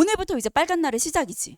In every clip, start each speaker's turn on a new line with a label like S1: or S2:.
S1: 오늘부터 이제 빨간 날의 시작이지.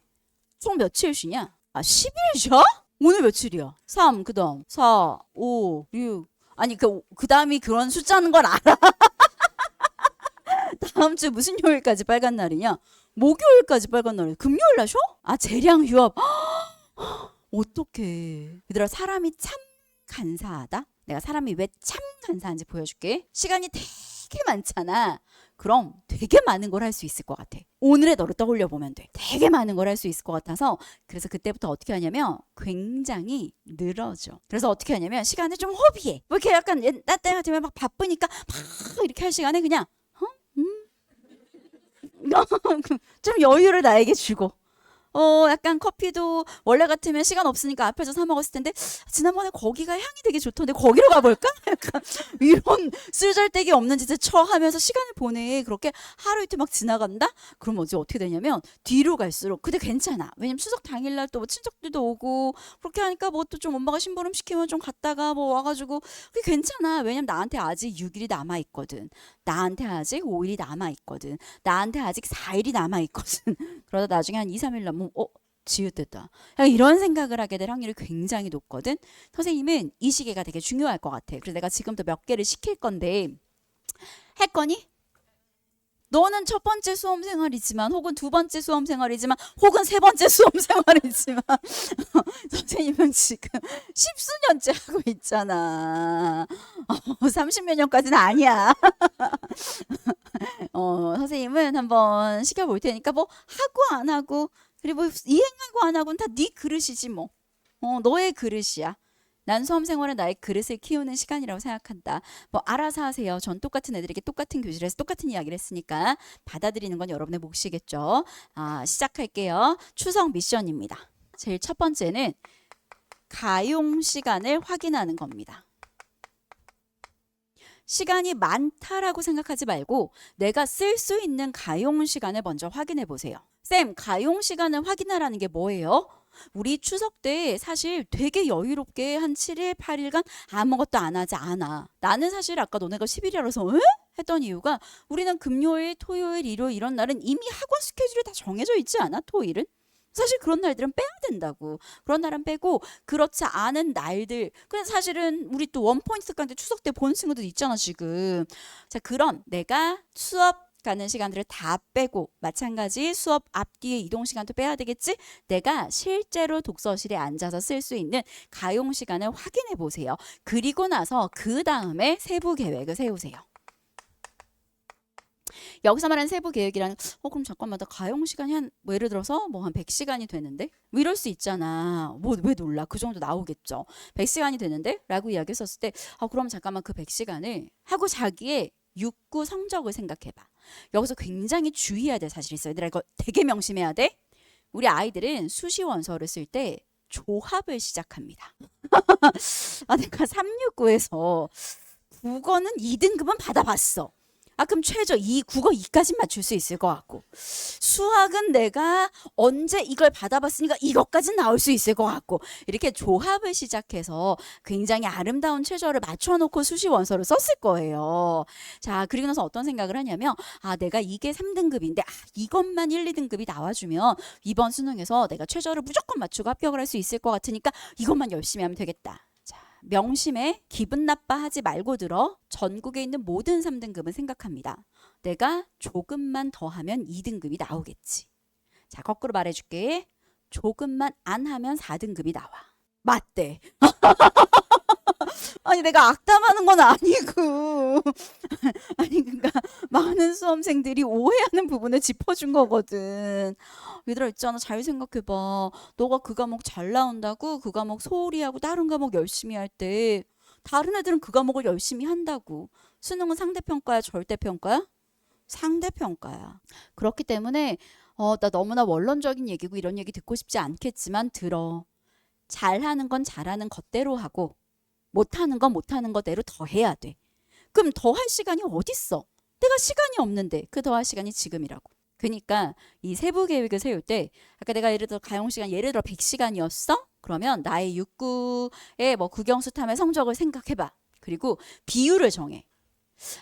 S1: 총 며칠 쉬냐? 아, 10일 쉬어? 오늘 며칠이야? 3, 그 다음 4, 5, 6. 아니, 그, 그 다음이 그런 숫자는 걸 알아. 다음 주 무슨 요일까지 빨간 날이냐? 목요일까지 빨간 날이야. 금요일 날 쉬어? 아, 재량 휴업. 어떡해. 얘들아, 사람이 참 간사하다? 내가 사람이 왜 참 간사한지 보여줄게. 시간이 되게 많잖아. 그럼 되게 많은 걸 할 수 있을 것 같아. 오늘의 너를 떠올려 보면 돼. 되게 많은 걸 할 수 있을 것 같아서 그래서 그때부터 어떻게 하냐면 굉장히 늘어져. 그래서 어떻게 하냐면 시간을 좀 허비해. 뭐 이렇게 약간 나때 같으면 막 바쁘니까 막 이렇게 할 시간에 그냥 어? 음? 좀 여유를 나에게 주고 어, 약간 커피도 원래 같으면 시간 없으니까 앞에서 사 먹었을 텐데 지난번에 거기가 향이 되게 좋던데 거기로 가볼까? 약간 이런 쓸잘데기 없는 짓을 쳐 하면서 시간을 보내. 그렇게 하루 이틀 막 지나간다? 그럼 어제 어떻게 되냐면 뒤로 갈수록 근데 괜찮아. 왜냐면 추석 당일날 또 뭐 친척들도 오고 그렇게 하니까 뭐 또 좀 엄마가 심부름 시키면 좀 갔다가 뭐 와가지고 그게 괜찮아. 왜냐면 나한테 아직 6일이 남아 있거든. 나한테 아직 5일이 남아 있거든. 나한테 아직 4일이 남아 있거든. 그러다 나중에 한 2, 3일 남으면 어 지읒됐다. 이런 생각을 하게 될 확률이 굉장히 높거든. 선생님은 이 시계가 되게 중요할 것 같아. 그래서 내가 지금부터 몇 개를 시킬 건데 했거니? 너는 첫 번째 수험 생활이지만 혹은 두 번째 수험 생활이지만 혹은 세 번째 수험 생활이지만 선생님은 지금 십수년째 하고 있잖아. 어, 30몇 년까지는 아니야. 어, 선생님은 한번 시켜볼 테니까 뭐 하고 안 하고 그리고 이행하고 안 하고는 다 네 그릇이지 뭐. 어, 너의 그릇이야. 난 수험 생활은 나의 그릇을 키우는 시간이라고 생각한다. 뭐 알아서 하세요. 전 똑같은 애들에게 똑같은 교실에 서 똑같은 이야기를 했으니까 받아들이는 건 여러분의 몫이겠죠. 아, 시작할게요. 추석 미션입니다. 제일 첫 번째는 가용 시간을 확인하는 겁니다. 시간이 많다라고 생각하지 말고 내가 쓸 수 있는 가용 시간을 먼저 확인해 보세요. 쌤, 가용 시간을 확인하라는 게 뭐예요? 우리 추석 때 사실 되게 여유롭게 한 7일, 8일간 아무것도 안 하지 않아. 나는 사실 아까 너네가 10일이라서 에? 했던 이유가 우리는 금요일, 토요일, 일요일 이런 날은 이미 학원 스케줄이 다 정해져 있지 않아? 토일은? 사실 그런 날들은 빼야 된다고. 그런 날은 빼고 그렇지 않은 날들. 근데 사실은 우리 또 원포인트 강대 추석 때본 친구들 있잖아 지금. 자 그럼 내가 수업 가는 시간들을 다 빼고 마찬가지 수업 앞뒤에 이동 시간도 빼야 되겠지? 내가 실제로 독서실에 앉아서 쓸 수 있는 가용 시간을 확인해 보세요. 그리고 나서 그 다음에 세부 계획을 세우세요. 여기서 말하는 세부 계획이란 어 그럼 잠깐만 나 가용 시간이 한 뭐 예를 들어서 뭐 한 100시간이 되는데 뭐 이럴 수 있잖아. 뭐 왜 놀라? 그 정도 나오겠죠. 100시간이 되는데 라고 이야기했었을 때아 그럼 잠깐만 그 100시간을 하고 자기의 육구 성적을 생각해 봐. 여기서 굉장히 주의해야 될 사실이 있어요. 얘들아 이거 되게 명심해야 돼. 우리 아이들은 수시 원서를 쓸 때 조합을 시작합니다. 아 내가 369에서 국어는 2등급은 받아봤어. 아 그럼 최저 이 국어 2까지 맞출 수 있을 것 같고 수학은 내가 언제 이걸 받아봤으니까 이것까지 나올 수 있을 것 같고 이렇게 조합을 시작해서 굉장히 아름다운 최저를 맞춰놓고 수시 원서를 썼을 거예요. 자 그리고 나서 어떤 생각을 하냐면 아 내가 이게 3등급인데 아, 이것만 1, 2등급이 나와주면 이번 수능에서 내가 최저를 무조건 맞추고 합격을 할 수 있을 것 같으니까 이것만 열심히 하면 되겠다. 명심해 기분 나빠하지 말고 들어 전국에 있는 모든 3등급은 생각합니다. 내가 조금만 더 하면 2등급이 나오겠지. 자, 거꾸로 말해줄게. 조금만 안 하면 4등급이 나와. 맞대. 아니 내가 악담하는 건 아니고 아니 그러니까 많은 수험생들이 오해하는 부분을 짚어준 거거든. 얘들아 있잖아 잘 생각해봐. 너가 그 과목 잘 나온다고 그 과목 소홀히 하고 다른 과목 열심히 할 때 다른 애들은 그 과목을 열심히 한다고. 수능은 상대평가야 절대평가야? 상대평가야. 그렇기 때문에 어, 나 너무나 원론적인 얘기고 이런 얘기 듣고 싶지 않겠지만 들어. 잘하는 건 잘하는 것대로 하고 못하는 건 못하는 것대로 더 해야 돼. 그럼 더 할 시간이 어딨어? 내가 시간이 없는데 그 더할 시간이 지금이라고. 그러니까 이 세부 계획을 세울 때 아까 내가 예를 들어 가용 시간 예를 들어 100시간이었어? 그러면 나의 육구의 뭐 국영수 탐의 성적을 생각해 봐. 그리고 비율을 정해.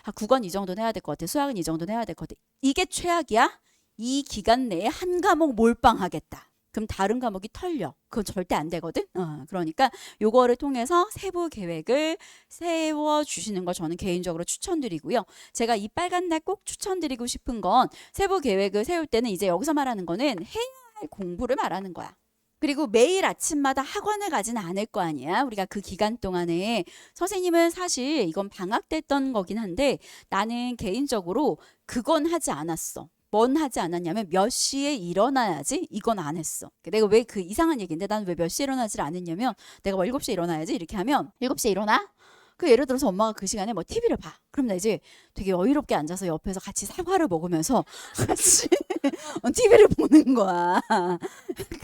S1: 아, 국어는 이 정도는 해야 될 것 같아. 수학은 이 정도는 해야 될 것 같아. 이게 최악이야? 이 기간 내에 한 과목 몰빵하겠다. 그럼 다른 과목이 털려. 그건 절대 안 되거든. 어, 그러니까 요거를 통해서 세부 계획을 세워 주시는 거 저는 개인적으로 추천드리고요. 제가 이 빨간 날 꼭 추천드리고 싶은 건 세부 계획을 세울 때는 이제 여기서 말하는 거는 해야 할 공부를 말하는 거야. 그리고 매일 아침마다 학원을 가지는 않을 거 아니야. 우리가 그 기간 동안에 선생님은 사실 이건 방학 때던 거긴 한데 나는 개인적으로 그건 하지 않았어. 뭔 하지 않았냐면 몇 시에 일어나야지 이건 안 했어. 내가 왜 그 이상한 얘기인데 난 왜 몇 시에 일어나질 않았냐면 내가 뭐 7시에 일어나야지 이렇게 하면 7시에 일어나? 그 예를 들어서 엄마가 그 시간에 뭐 TV를 봐. 그럼 나 이제 되게 여유롭게 앉아서 옆에서 같이 사과를 먹으면서 같이 TV를 보는 거야.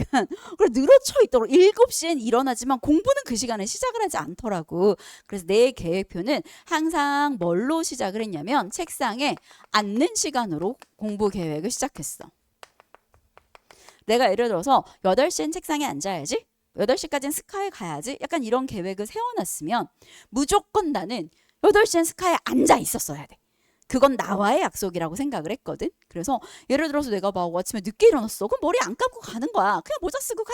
S1: 약간 그래 늘어쳐 있도록 7시엔 일어나지만 공부는 그 시간에 시작을 하지 않더라고. 그래서 내 계획표는 항상 뭘로 시작을 했냐면 책상에 앉는 시간으로 공부 계획을 시작했어. 내가 예를 들어서 8시엔 책상에 앉아야지. 8시까지는 스카에 가야지. 약간 이런 계획을 세워놨으면 무조건 나는 8시엔 스카에 앉아 있었어야 돼. 그건 나와의 약속이라고 생각을 했거든. 그래서 예를 들어서 내가 막 아침에 늦게 일어났어. 그럼 머리 안 감고 가는 거야. 그냥 모자 쓰고 가.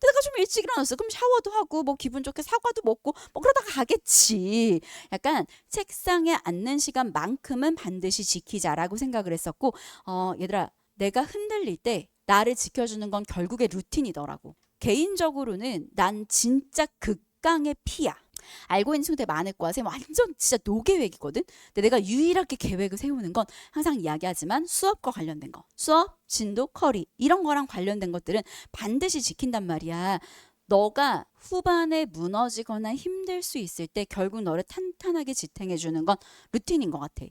S1: 내가 좀 일찍 일어났어. 그럼 샤워도 하고 뭐 기분 좋게 사과도 먹고 뭐 그러다가 가겠지. 약간 책상에 앉는 시간만큼은 반드시 지키자라고 생각을 했었고 어 얘들아 내가 흔들릴 때 나를 지켜주는 건 결국에 루틴이더라고. 개인적으로는 난 진짜 극강의 피야. 알고 있는 친구들 많을 거야. 쌤 완전 진짜 노계획이거든. 근데 내가 유일하게 계획을 세우는 건 항상 이야기하지만 수업과 관련된 거. 수업, 진도, 커리 이런 거랑 관련된 것들은 반드시 지킨단 말이야. 너가 후반에 무너지거나 힘들 수 있을 때 결국 너를 탄탄하게 지탱해 주는 건 루틴인 것 같아.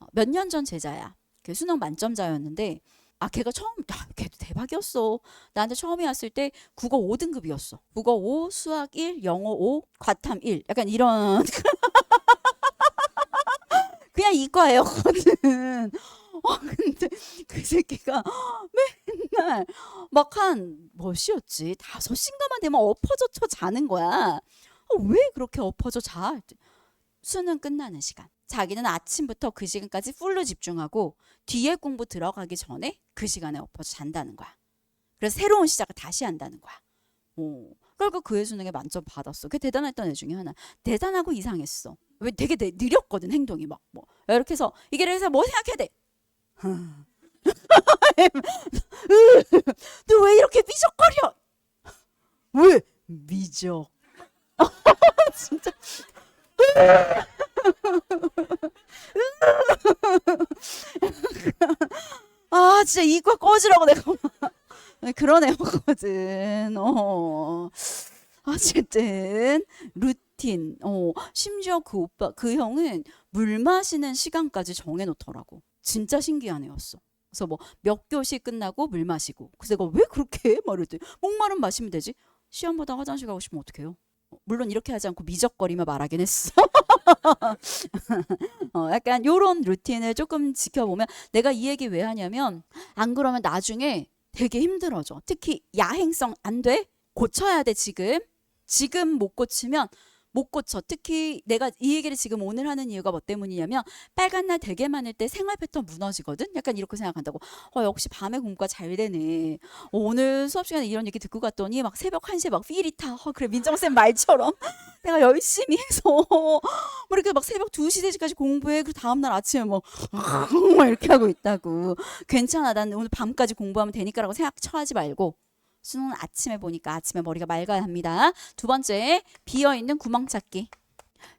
S1: 어, 몇년 전 제자야. 그 수능 만점자였는데 아 걔가 처음 야, 걔도 대박이었어. 나한테 처음에 왔을 때 국어 5등급이었어. 국어 5, 수학 1, 영어 5, 과탐 1. 약간 이런 그냥 이과였거든. 어 근데 그 새끼가 맨날 막 한몇 시였지? 다섯 시인가만 되면 엎어져 쳐 자는 거야. 어, 왜 그렇게 엎어져 자? 수능 끝나는 시간. 자기는 아침부터 그 시간까지 풀로 집중하고 뒤에 공부 들어가기 전에 그 시간에 엎어져 잔다는 거야. 그래서 새로운 시작을 다시 한다는 거야. 오. 그리고 그의 수능에 만점 받았어. 그게 대단했던 애 중에 하나. 대단하고 이상했어. 왜 되게 내- 느렸거든 행동이 막 뭐. 이렇게 해서 이게 그래서 뭐 생각해야 돼? 너 왜 이렇게 미적거려? 왜 미적? 진짜 아 진짜 이과 꺼지라고 내가 막 그런 애였거든. 어. 어쨌든 루틴. 어 심지어 그 오빠 그 형은 물 마시는 시간까지 정해놓더라고. 진짜 신기한 애였어. 그래서 뭐 몇 교시 끝나고 물 마시고. 그래서 내가 왜 그렇게 해? 말했더니 목마름 마시면 되지. 시험 보다 화장실 가고 싶으면 어떡해요? 어, 물론 이렇게 하지 않고 미적거리며 말하긴 했어. 어, 약간 요런 루틴을 조금 지켜보면 내가 이 얘기 왜 하냐면 안 그러면 나중에 되게 힘들어져. 특히 야행성 안 돼? 고쳐야 돼 지금. 지금 못 고치면 못 고쳐. 특히 내가 이 얘기를 지금 오늘 하는 이유가 뭐 때문이냐면 빨간 날 되게 많을 때 생활 패턴 무너지거든. 약간 이렇게 생각한다고. 어 역시 밤에 공부가 잘 되네. 어, 오늘 수업 시간에 이런 얘기 듣고 갔더니 막 새벽 1시에 막 삐리타. 어, 그래 민정 쌤 말처럼 내가 열심히 해서 뭐 이렇게 막 새벽 2시 3시까지 공부해. 그 다음 날 아침에 뭐 막 이렇게 하고 있다고. 괜찮아. 난 오늘 밤까지 공부하면 되니까라고 생각 처하지 말고 수능은 아침에 보니까 아침에 머리가 맑아야 합니다. 두 번째, 비어있는 구멍 찾기.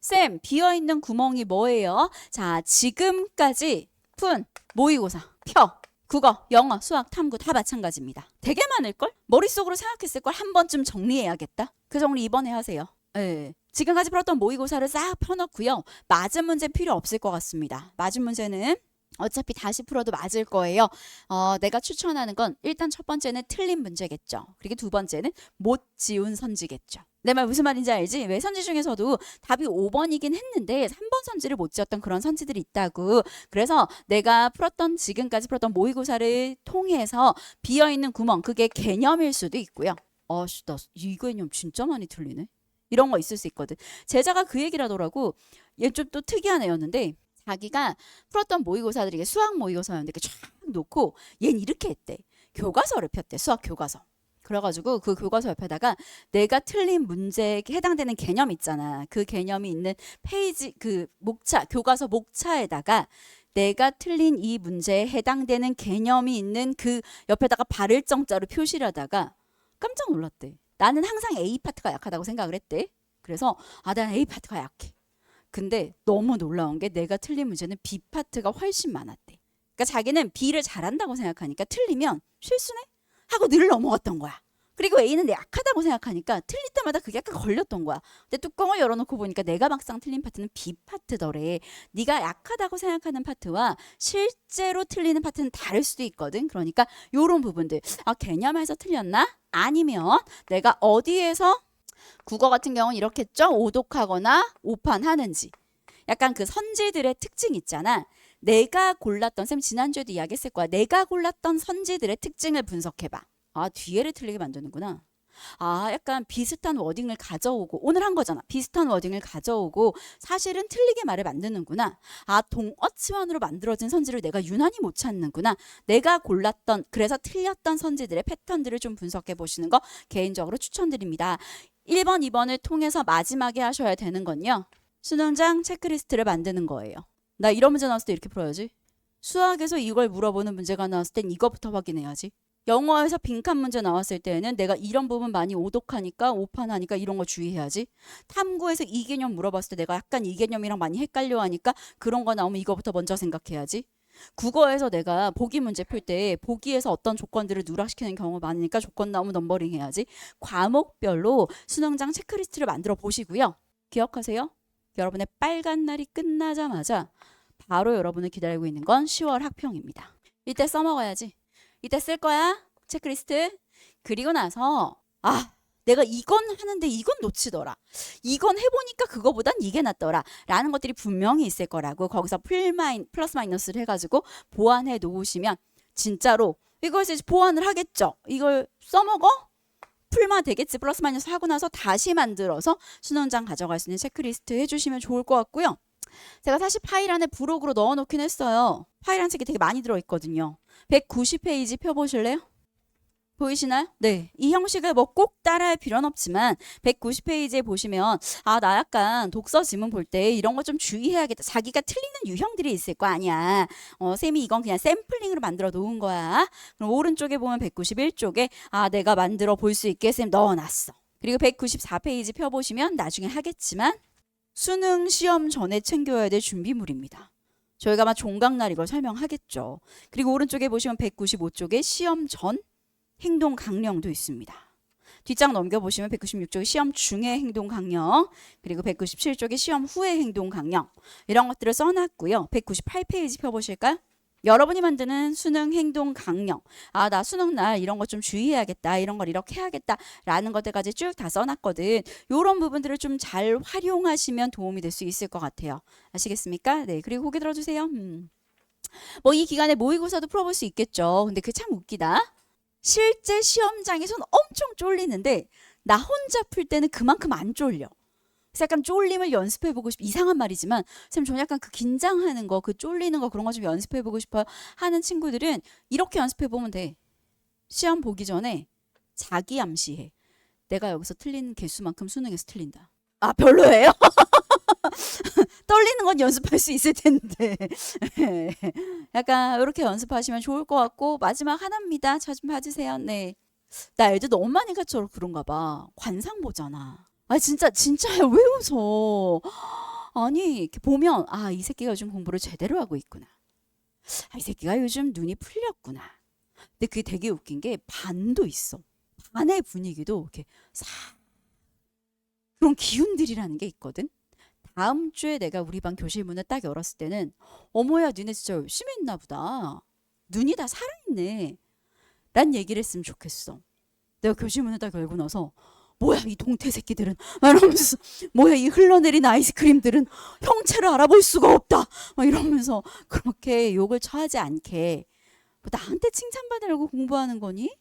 S1: 쌤, 비어있는 구멍이 뭐예요? 자, 지금까지 푼 모의고사, 펴, 국어, 영어, 수학, 탐구 다 마찬가지입니다. 되게 많을걸? 머릿속으로 생각했을 걸 한 번쯤 정리해야겠다. 그 정리 이번에 하세요. 예. 지금까지 풀었던 모의고사를 싹 펴놓고요. 맞은 문제 필요 없을 것 같습니다. 맞은 문제는 어차피 다시 풀어도 맞을 거예요. 어, 내가 추천하는 건 일단 첫 번째는 틀린 문제겠죠. 그리고 두 번째는 못 지운 선지겠죠. 내 말 무슨 말인지 알지? 왜 선지 중에서도 답이 5번이긴 했는데 3번 선지를 못 지었던 그런 선지들이 있다고. 그래서 내가 풀었던 지금까지 풀었던 모의고사를 통해서 비어 있는 구멍 그게 개념일 수도 있고요. 어씨 나 이 개념 진짜 많이 틀리네. 이런 거 있을 수 있거든. 제자가 그 얘기를 하더라고. 얘 좀 또 특이한 애였는데 자기가 풀었던 모의고사들이 수학 모의고사였는데 이렇게 쫙 놓고 얘는 이렇게 했대. 교과서를 폈대. 수학 교과서. 그래가지고 그 교과서 옆에다가 내가 틀린 문제에 해당되는 개념 있잖아. 그 개념이 있는 페이지 그 목차 교과서 목차에다가 내가 틀린 이 문제에 해당되는 개념이 있는 그 옆에다가 발을 정자로 표시를 하다가 깜짝 놀랐대. 나는 항상 A 파트가 약하다고 생각을 했대. 그래서 아, 난 A 파트가 약해. 근데 너무 놀라운 게 내가 틀린 문제는 B 파트가 훨씬 많았대. 그러니까 자기는 B를 잘한다고 생각하니까 틀리면 실수네 하고 늘 넘어갔던 거야. 그리고 A는 내 약하다고 생각하니까 틀릴 때마다 그게 약간 걸렸던 거야. 근데 뚜껑을 열어놓고 보니까 내가 막상 틀린 파트는 B 파트더래. 네가 약하다고 생각하는 파트와 실제로 틀리는 파트는 다를 수도 있거든. 그러니까 요런 부분들. 아 개념에서 틀렸나? 아니면 내가 어디에서 국어 같은 경우는 이렇게 했죠. 오독하거나 오판하는지. 약간 그 선지들의 특징 있잖아. 내가 골랐던 쌤 지난주에도 이야기했을 거야. 내가 골랐던 선지들의 특징을 분석해봐. 아 뒤에를 틀리게 만드는구나. 아 약간 비슷한 워딩을 가져오고 오늘 한 거잖아. 비슷한 워딩을 가져오고 사실은 틀리게 말을 만드는구나. 아 동어치환으로 만들어진 선지를 내가 유난히 못 찾는구나. 내가 골랐던 그래서 틀렸던 선지들의 패턴들을 좀 분석해 보시는 거 개인적으로 추천드립니다. 1번, 2번을 통해서 마지막에 하셔야 되는 건요. 수능장 체크리스트를 만드는 거예요. 나 이런 문제 나왔을 때 이렇게 풀어야지. 수학에서 이걸 물어보는 문제가 나왔을 땐 이거부터 확인해야지. 영어에서 빈칸 문제 나왔을 때에는 내가 이런 부분 많이 오독하니까 오판하니까 이런 거 주의해야지. 탐구에서 이 개념 물어봤을 때 내가 약간 이 개념이랑 많이 헷갈려 하니까 그런 거 나오면 이거부터 먼저 생각해야지. 국어에서 내가 보기 문제 풀 때 보기에서 어떤 조건들을 누락시키는 경우가 많으니까 조건 나오면 넘버링 해야지. 과목별로 수능장 체크리스트를 만들어 보시고요. 기억하세요? 여러분의 빨간 날이 끝나자마자 바로 여러분을 기다리고 있는 건 10월 학평입니다. 이때 써먹어야지. 이때 쓸 거야. 체크리스트. 그리고 나서 아 내가 이건 하는데 이건 놓치더라. 이건 해보니까 그거보단 이게 낫더라. 라는 것들이 분명히 있을 거라고 거기서 풀마인, 플러스 마이너스를 해가지고 보완해 놓으시면 진짜로 이것을 보완을 하겠죠. 이걸 써먹어? 풀마 되겠지. 플러스 마이너스 하고 나서 다시 만들어서 수능장 가져갈 수 있는 체크리스트 해주시면 좋을 것 같고요. 제가 사실 파일 안에 부록으로 넣어놓긴 했어요. 파일 한 책이 되게 많이 들어있거든요. 190페이지 펴보실래요? 보이시나요? 네. 이 형식을 뭐 꼭 따라할 필요는 없지만 190페이지에 보시면 아, 나 약간 독서 지문 볼 때 이런 거 좀 주의해야겠다. 자기가 틀리는 유형들이 있을 거 아니야. 어, 쌤이 이건 그냥 샘플링으로 만들어 놓은 거야. 그럼 오른쪽에 보면 191쪽에 아, 내가 만들어 볼 수 있게 쌤 넣어놨어. 그리고 194페이지 펴보시면 나중에 하겠지만 수능 시험 전에 챙겨야 될 준비물입니다. 저희가 아마 종강날 이걸 설명하겠죠. 그리고 오른쪽에 보시면 195쪽에 시험 전 행동 강령도 있습니다. 뒷장 넘겨보시면 196쪽에 시험 중의 행동 강령, 그리고 197쪽에 시험 후의 행동 강령, 이런 것들을 써놨고요. 198페이지 펴보실까요? 여러분이 만드는 수능 행동 강령. 아, 나 수능 날 이런 거좀 주의해야겠다. 이런 걸 이렇게 해야겠다. 라는 것들까지 쭉 다 써놨거든. 요런 부분들을 좀 잘 활용하시면 도움이 될 수 있을 것 같아요. 아시겠습니까? 네. 그리고 고개 들어주세요. 음. 뭐이 기간에 모의고사도 풀어볼 수 있겠죠. 근데 그게 참 웃기다. 실제 시험장에서는 엄청 쫄리는데 나 혼자 풀 때는 그만큼 안 쫄려. 약간 쫄림을 연습해 보고 싶 이상한 말이지만 쌤 저는 약간 그 긴장하는 거, 그 쫄리는 거 그런 거 좀 연습해 보고 싶어요 하는 친구들은 이렇게 연습해 보면 돼. 시험 보기 전에 자기 암시해. 내가 여기서 틀린 개수만큼 수능에서 틀린다. 아 별로예요? 떨리는 건 연습할 수 있을 텐데. 약간 이렇게 연습하시면 좋을 것 같고 마지막 하나입니다. 자좀 봐주세요. 네. 나 애들 너무 많이 갖춰 그런가 봐. 관상 보잖아. 아 진짜 진짜야 왜 웃어? 아니 이렇게 보면 아 이 새끼가 요즘 공부를 제대로 하고 있구나. 아 이 새끼가 요즘 눈이 풀렸구나. 근데 그게 되게 웃긴 게 반도 있어. 반의 분위기도 이렇게 싹 그런 기운들이라는 게 있거든. 다음 주에 내가 우리 반 교실 문을 딱 열었을 때는 어머야 니네 진짜 열심히 했나 보다. 눈이 다 살아있네. 란 얘기를 했으면 좋겠어. 내가 교실 문을 딱 열고 나서 뭐야 이 동태 새끼들은 막 이러면서 뭐야 이 흘러내린 아이스크림들은 형체를 알아볼 수가 없다 막 이러면서 그렇게 욕을 처하지 않게 뭐 나한테 칭찬받으려고 공부하는 거니?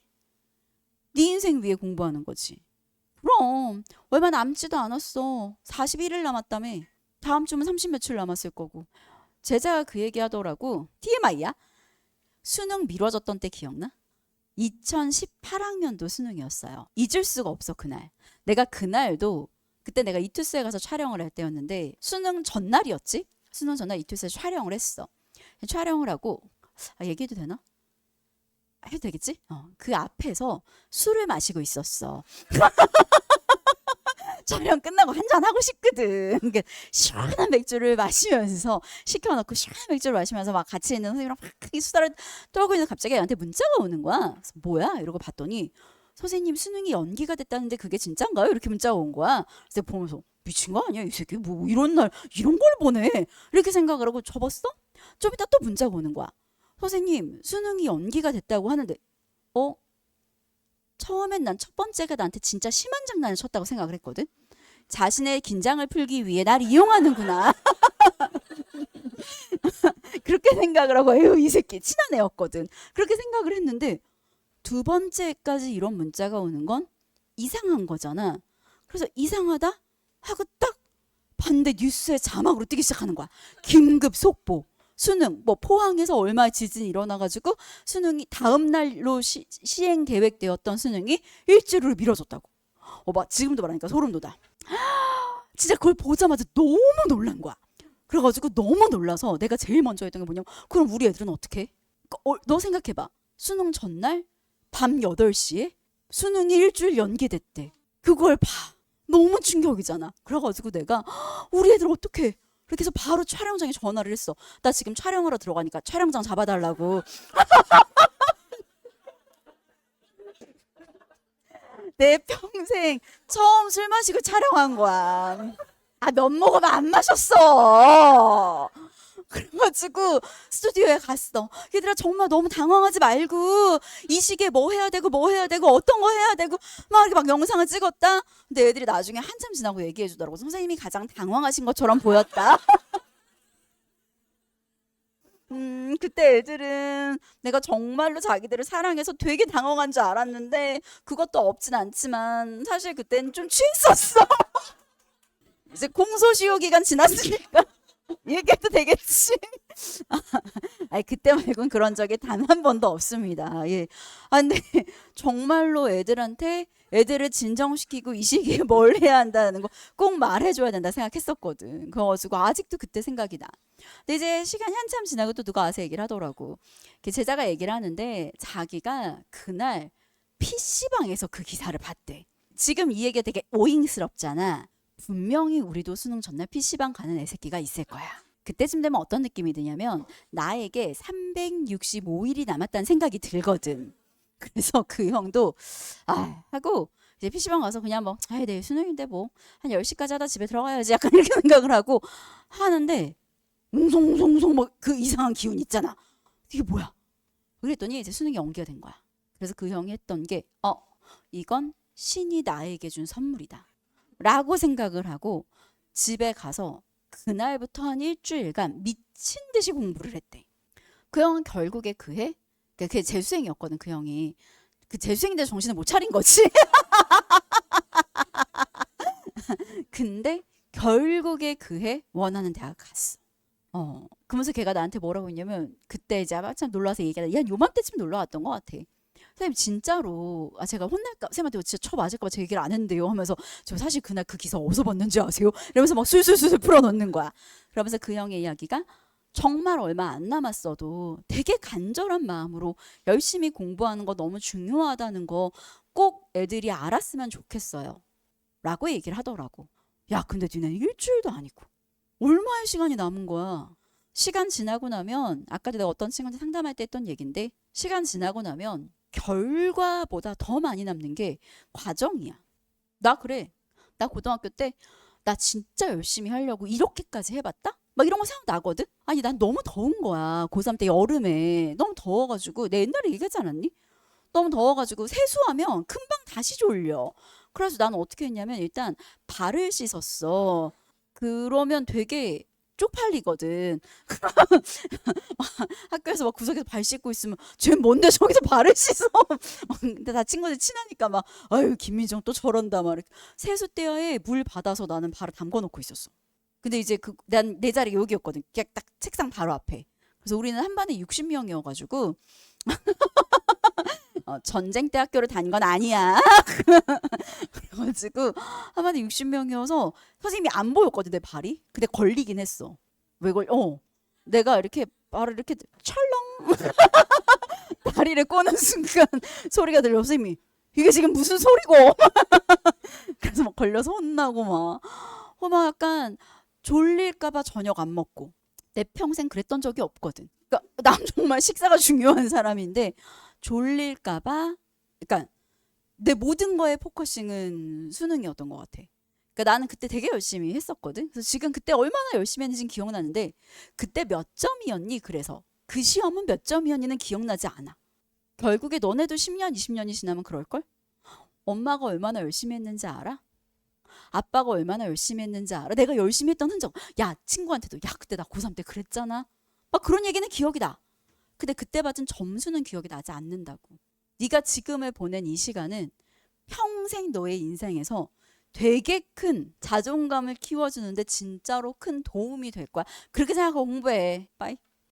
S1: 네 인생 위해 공부하는 거지. 그럼 얼마 남지도 않았어. 41일 남았다며. 다음 주면 30 며칠 남았을 거고. 제자가 그 얘기 하더라고. TMI야. 수능 미뤄졌던 때 기억나? 2018학년도 수능이었어요. 잊을 수가 없어 그날. 내가 그날도 그때 내가 이투스에 가서 촬영을 할 때였는데 수능 전날이었지? 수능 전날 이투스에서 촬영을 했어. 촬영을 하고 아, 얘기해도 되나? 해도 되겠지? 어, 그 앞에서 술을 마시고 있었어. 촬영 끝나고 한잔 하고 싶거든. 그러니까 시원한 맥주를 마시면서 시켜놓고 시원한 맥주를 마시면서 막 같이 있는 선생님이랑 막이 수다를 떨고 있는 갑자기 나한테 문자가 오는 거야. 그래서 뭐야? 이러고 봤더니 선생님 수능이 연기가 됐다는데 그게 진짠가요? 이렇게 문자가 온 거야. 그래서 보면서 미친 거 아니야 이 새끼 뭐 이런 날 이런 걸 보내 이렇게 생각을 하고 접었어. 좀 이따 또 문자가 오는 거야. 선생님 수능이 연기가 됐다고 하는데 어 처음엔 난 첫 번째가 나한테 진짜 심한 장난을 쳤다고 생각을 했거든. 자신의 긴장을 풀기 위해 날 이용하는구나. 그렇게 생각을 하고 에휴 이 새끼 친한 애였거든. 그렇게 생각을 했는데 두 번째까지 이런 문자가 오는 건 이상한 거잖아. 그래서 이상하다 하고 딱 봤는데 뉴스에 자막으로 뜨기 시작하는 거야. 긴급 속보. 수능 뭐 포항에서 얼마 지진이 일어나가지고 수능이 다음 날로 시, 시행 계획되었던 수능이 일주일로 미뤄졌다고. 어봐 지금도 말하니까 소름 돋아. 진짜 그걸 보자마자 너무 놀란 거야. 그래가지고 너무 놀라서 내가 제일 먼저 했던 게 뭐냐면 그럼 우리 애들은 어떻게? 어, 너 생각해봐. 수능 전날 밤 8시에 수능이 일주일 연기됐대. 그걸 봐. 너무 충격이잖아. 그래가지고 내가 우리 애들 어떻게? 그렇게 해서 바로 촬영장에 전화를 했어. 나 지금 촬영하러 들어가니까 촬영장 잡아달라고. 내 평생 처음 술 마시고 촬영한 거야. 아, 몇 모금 안 마셨어. 그래가지고 스튜디오에 갔어. 얘들아 정말 너무 당황하지 말고 이 시기에 뭐 해야 되고 뭐 해야 되고 어떤 거 해야 되고 막 이렇게 막 영상을 찍었다. 근데 애들이 나중에 한참 지나고 얘기해 주더라고. 선생님이 가장 당황하신 것처럼 보였다. 음, 그때 애들은 내가 정말로 자기들을 사랑해서 되게 당황한 줄 알았는데 그것도 없진 않지만 사실 그때는 좀 취했었어. 이제 공소시효 기간 지났으니까 얘기해도 되겠지. 아니 그때 말고는 그런 적이 단 한 번도 없습니다. 예. 아 근데 정말로 애들한테 애들을 진정시키고 이 시기에 뭘 해야 한다는 거 꼭 말해줘야 된다 생각했었거든. 그래가지고 아직도 그때 생각이 나. 근데 이제 시간이 한참 지나고 또 누가 와서 얘기를 하더라고. 제자가 얘기를 하는데 자기가 그날 PC방에서 그 기사를 봤대. 지금 이 얘기가 되게 오잉스럽잖아. 분명히 우리도 수능 전날 PC방 가는 애새끼가 있을 거야. 그때쯤 되면 어떤 느낌이 드냐면 나에게 365일이 남았다는 생각이 들거든. 그래서 그 형도 아 하고 이제 PC방 가서 그냥 뭐 아이 내일 수능인데 뭐 한 10시까지 하다 집에 들어가야지 약간 이렇게 생각을 하고 하는데 웅성웅성웅성 막 그 이상한 기운 있잖아. 이게 뭐야? 그랬더니 이제 수능이 연기가 된 거야. 그래서 그 형이 했던 게 어, 이건 신이 나에게 준 선물이다. 라고 생각을 하고 집에 가서 그날부터 한 일주일간 미친 듯이 공부를 했대. 그 형은 결국에 그해 그게 그게 재수생이었거든 그 형이 그 재수생인데 정신을 못 차린 거지. 근데 결국에 그 해 원하는 대학 갔어. 어 그러면서 걔가 나한테 뭐라고 했냐면 그때 이제 한참 놀러와서 얘기하다 야 요맘때쯤 놀러 왔던 것 같아. 선생님 진짜로 아 제가 혼날까 선생님한테 진짜 쳐 맞을까 봐 제가 얘기를 안 했는데요 하면서 저 사실 그날 그 기사 어디서 봤는지 아세요? 이러면서 막 술술술 풀어놓는 거야. 그러면서 그 형의 이야기가 정말 얼마 안 남았어도 되게 간절한 마음으로 열심히 공부하는 거 너무 중요하다는 거 꼭 애들이 알았으면 좋겠어요. 라고 얘기를 하더라고. 야, 근데 니네 일주일도 아니고 얼마의 시간이 남은 거야. 시간 지나고 나면 아까도 내가 어떤 친구한테 상담할 때 했던 얘긴데 시간 지나고 나면 결과보다 더 많이 남는 게 과정이야. 나 그래. 나 고등학교 때 나 진짜 열심히 하려고 이렇게까지 해봤다? 막 이런 거 생각나거든? 아니, 난 너무 더운 거야. 고3 때 여름에. 너무 더워가지고. 내 옛날에 얘기하지 않았니? 너무 더워가지고 세수하면 금방 다시 졸려. 그래서 나는 어떻게 했냐면 일단 발을 씻었어. 그러면 되게 쪽팔리거든. 학교에서 막 구석에서 발 씻고 있으면 쟤 뭔데 저기서 발을 씻어. 근데 다 친구들 친하니까 막 아유 김민정 또 저런다 막 이렇게 세수대야에 물 받아서 나는 발을 담궈 놓고 있었어. 근데 이제 그 난 내 자리 여기였거든. 그냥 딱 책상 바로 앞에. 그래서 우리는 한 반에 60명이어가지고 어, 전쟁 때 학교를 다닌 건 아니야. 그래가지고 한 반에 60명이어서 선생님이 안 보였거든 내 발이. 근데 걸리긴 했어. 왜 걸? 어. 내가 이렇게 발을 이렇게 철렁 다리를 꼬는 순간 소리가 들려 선생님이 이게 지금 무슨 소리고? 그래서 막 걸려서 혼나고 막, 어, 막 약간 졸릴까봐 저녁 안 먹고 내 평생 그랬던 적이 없거든. 그러니까 난 정말 식사가 중요한 사람인데 졸릴까봐, 그러니까 내 모든 거에 포커싱은 수능이었던 것 같아. 그러니까 나는 그때 되게 열심히 했었거든. 그래서 지금 그때 얼마나 열심히 했는지 기억나는데 그때 몇 점이었니? 그래서 그 시험은 몇 점이었니는 기억나지 않아. 결국에 너네도 10년, 20년이 지나면 그럴걸? 엄마가 얼마나 열심히 했는지 알아? 아빠가 얼마나 열심히 했는지 알아? 내가 열심히 했던 흔적. 야, 친구한테도 야, 그때 나 고3 때 그랬잖아. 막 그런 얘기는 기억이 나. 근데 그때 받은 점수는 기억이 나지 않는다고. 네가 지금을 보낸 이 시간은 평생 너의 인생에서 되게 큰 자존감을 키워주는데 진짜로 큰 도움이 될 거야. 그렇게 생각하고 공부해. 빠이.